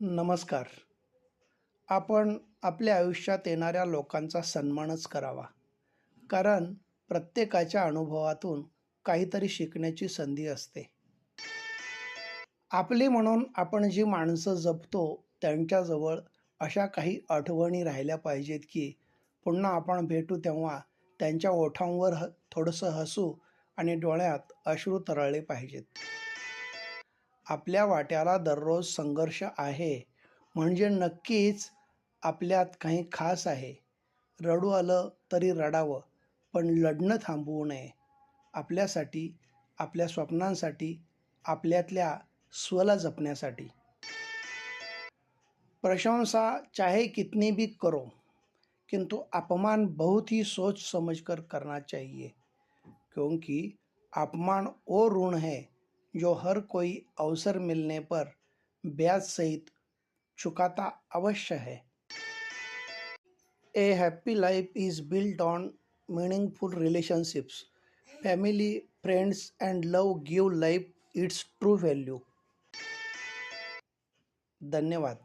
नमस्कार. आपण आपल्या आयुष्यात येणाऱ्या लोकांचा सन्मानच करावा. कारण प्रत्येकाच्या अनुभवातून काहीतरी शिकण्याची संधी असते. आपली म्हणून आपण जी माणसं जपतो त्यांच्याजवळ अशा काही आठवणी राहिल्या पाहिजेत की पुन्हा आपण भेटू तेव्हा त्यांच्या ओठांवर ह थोडंसं हसू आणि डोळ्यात अश्रू तरळले पाहिजेत. आपल्या वाट्याला दररोज संघर्ष आहे म्हणजे नक्कीच आपल्यात काही खास आहे. रडू आलं तरी रडावं पण लढणं थांबवू नये. आपल्यासाठी आपल्या स्वप्नांसाठी आपल्यातल्या स्वला जपण्यासाठी. प्रशंसा चाहे कितनी भी करो किंतु अपमान बहुत ही सोच समझकर करना चाहिए क्योंकि अपमान वो ऋण है जो हर कोई अवसर मिलने पर ब्याज सहित चुकाता अवश्य है। A happy life is build on meaningful relationships family friends and love give life its true value धन्यवाद।